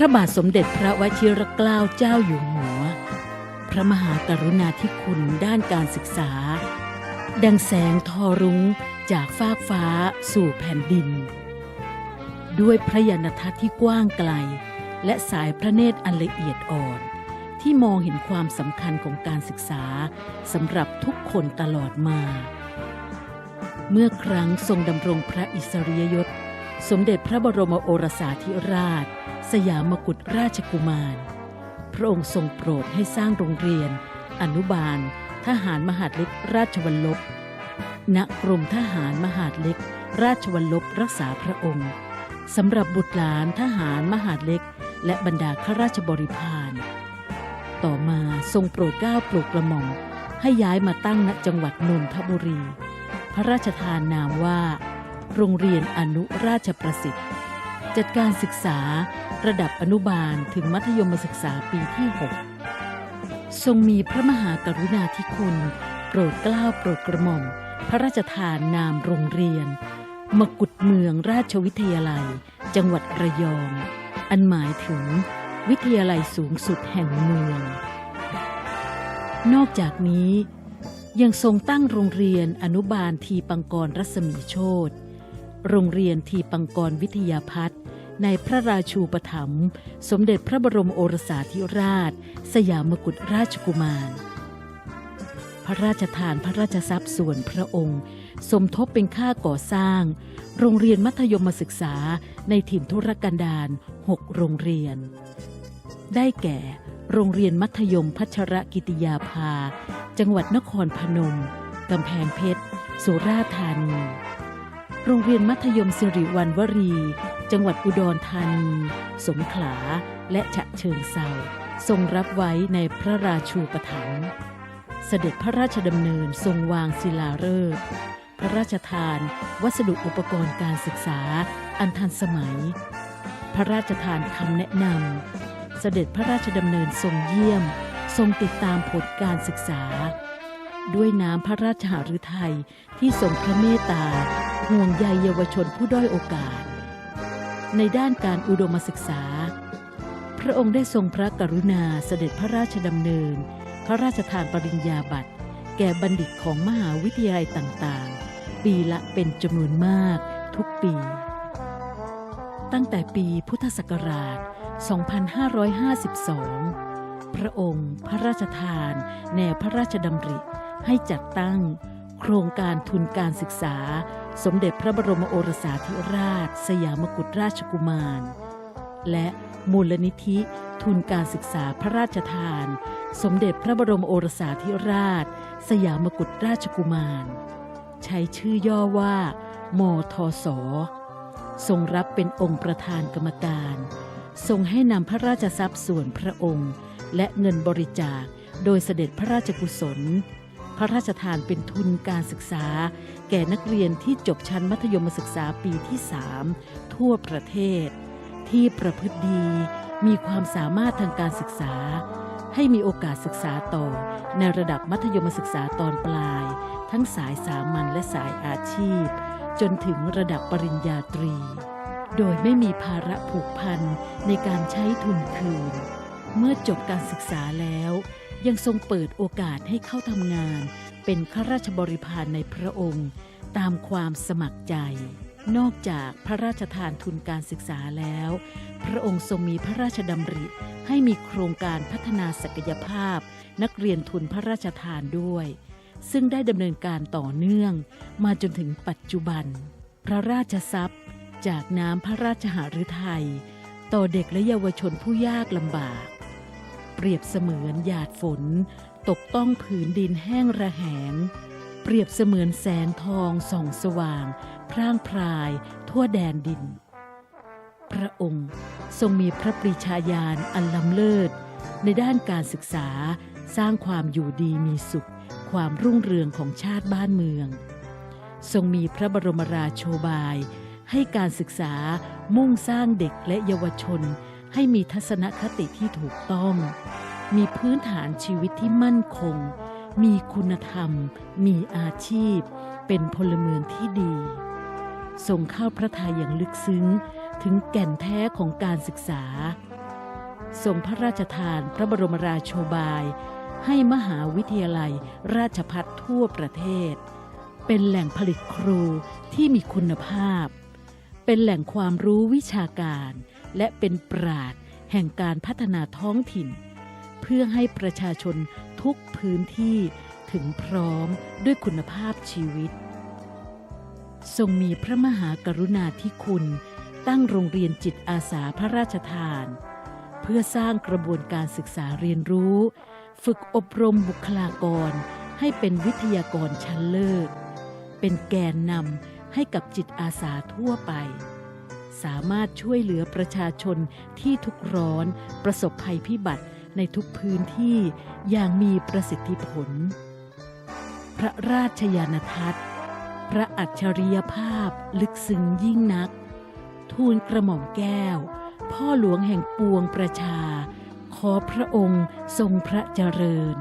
ระบาทสมเด็จพระวชิรเกล้าเจ้าอยู่หัว พระมหากรุณาธิคุณด้านการศึกษา ดังแสงทอรุ้งจากฟากฟ้าสู่แผ่นดิน ด้วยพระยานทัศน์ที่กว้างไกล และสายพระเนตรอันละเอียดอ่อน ที่มองเห็นความสำคัญของการศึกษาสำหรับทุกคนตลอดมา เมื่อครั้งทรงดำรงพระอิสริยยศ สมเด็จพระบรมโอรสาธิราช สยามกุฎราชกุมาร พระองค์ทรงโปรดให้สร้างโรงเรียน อนุบาล ทหารมหาดเล็กราชวัลลบณกรมทหารมหาดเล็ก ราชวัลลบรักษาพระองค์สำหรับบุตรหลานทหารมหาดเล็ก และบรรดาข้าราชบริพาร ต่อมาทรงโปรดเกล้าโปรดกระหม่อมให้ย้ายมาตั้งณจังหวัดนนทบุรี พระราชทานนามว่า โรงเรียนอนุราชประสิทธิ์ จัดการศึกษาระดับอนุบาลถึงมัธยมศึกษาปีที่ 6 ทรงมีพระมหากรุณาธิคุณ โปรดเกล้าโปรดกระหม่อม พระราชทานนามโรงเรียน มกุฎเมืองราชวิทยาลัย จังหวัดระยอง อันหมายถึง วิทยาลัยสูงสุดแห่งเมือง นอกจากนี้ยังทรงตั้งโรงเรียนอนุบาลทีปังกรรัศมีโชต โรงเรียนทีปังกรวิทยาพัฒน์ในพระราชูปถัมภ์สมเด็จพระบรมโอรสาธิราช สยามกุฎราชกุมาร พระราชทานพระราชทรัพย์ส่วนพระองค์ สมทบเป็นค่าก่อสร้าง โรงเรียนมัธยมศึกษาในถิ่นทุรกันดาร6โรงเรียน ได้แก่ โรงเรียนมัธยมพัชรกิติยาภา จังหวัดนครพนมกำแพงเพชร สุราษฎร์ธานี โรงเรียนมัธยมสิริวัณวรี จังหวัดอุดรธานี สงขลา และฉะเชิงเซาทรงรับไว้ในพระราชูปถัมภ์เสด็จพระราชดำเนินทรงวางศิลาฤกษ์พระราชทาน วัสดุอุปกรณ์การศึกษา อันทันสมัย พระราชทานคำแนะนำเสด็จพระราชดำเนินทรงเยี่ยม ทรงติดตามผลการศึกษา ด้วยน้ำพระราชหฤทัยที่ทรงพระเมตตาห่วงใยเยาวชนผู้ด้อยโอกาส ในด้านการอุดมศึกษา พระองค์ได้ทรงพระกรุณาเสด็จพระราชดำเนิน พระราชทานปริญญาบัตร แก่บัณฑิตของมหาวิทยาลัยต่างๆ ปีละเป็นจำนวนมากทุกปี ตั้งแต่ปีพุทธศักราช 2552 พระองค์พระราชทาน แนวพระราชดำริ ให้จัดตั้ง โครงการทุนการศึกษา สมเด็จพระบรมโอรสาธิราช สยามกุฎราชกุมาร และมูลนิธิทุนการศึกษาพระราชทาน สมเด็จพระบรมโอรสาธิราช สยามกุฎราชกุมาร ใช้ชื่อย่อว่า มทศทรงรับเป็นองค์ประธานกรรมการ ทรงให้นำพระราชทรัพย์ส่วนพระองค์ และเงินบริจาคโดยเสด็จพระราชกุศล ระราชทานเป็นทุนการศึกษา แก่นักเรียนที่จบชั้นมัธยมศึกษาปีที่ 3 ทั่วประเทศ ที่ประพฤติดี มีความสามารถทางการศึกษา ให้มีโอกาสศึกษาต่อ ในระดับมัธยมศึกษาตอนปลาย ทั้งสายสามัญและสายอาชีพ จนถึงระดับปริญญาตรี โดยไม่มีภาระผูกพันในการใช้ทุนคืน เมื่อจบการศึกษาแล้ว ยังทรงเปิดโอกาสให้เข้าทำงาน เป็นข้าราชบริพารในพระองค์ ตามความสมัครใจ นอกจากพระราชทานทุนการศึกษาแล้ว พระองค์ทรงมีพระราชดำริ ให้มีโครงการพัฒนาศักยภาพ นักเรียนทุนพระราชทานด้วย ซึ่งได้ดำเนินการต่อเนื่องมาจนถึงปัจจุบัน พระราชทรัพย์ จากน้ำพระราชหฤทัยต่อเด็กและเยาวชนผู้ยากลำบาก เปรียบเสมือนหยาดฝน ตกต้องผืนดินแห้งระแหง เปรียบเสมือนแสงทองส่องสว่าง พร่างพรายทั่วแดนดิน พระองค์ทรงมีพระปรีชาญาณอันล้ำเลิศ ในด้านการศึกษาสร้างความอยู่ดีมีสุข ความรุ่งเรืองของชาติบ้านเมือง ทรงมีพระบรมราโชบาย ให้การศึกษามุ่งสร้างเด็กและเยาวชน ให้มีทัศนคติที่ถูกต้อง มีพื้นฐานชีวิตที่มั่นคง มีคุณธรรม มีอาชีพ เป็นพลเมืองที่ดีทรงเข้าพระทัยอย่างลึกซึ้งถึงแก่นแท้ของการศึกษาทรงพระราชทานพระบรมราโชบาย ให้มหาวิทยาลัยราชพัฒทั่วประเทศ เป็นแหล่งผลิตครูที่มีคุณภาพ เป็นแหล่งความรู้วิชาการ และเป็นปราดแห่งการพัฒนาท้องถิ่น เพื่อให้ประชาชนทุกพื้นที่ถึงพร้อมด้วยคุณภาพชีวิต ทรงมีพระมหากรุณาธิคุณ ตั้งโรงเรียนจิตอาสาพระราชทาน เพื่อสร้างกระบวนการศึกษาเรียนรู้ ฝึกอบรมบุคลากรให้เป็นวิทยากรชั้นเลิศ เป็นแกนนำให้กับจิตอาสาทั่วไป สามารถช่วยเหลือประชาชนที่ทุกข์ร้อน ประสบภัยพิบัติในทุกพื้นที่อย่างมีประสิทธิผล พระราชยานทัศน์ พระอัจฉริยภาพลึกซึ้งยิ่งนัก ทูลกระหม่อมแก้ว พ่อหลวงแห่งปวงประชา ขอพระองค์ทรงพระเจริญ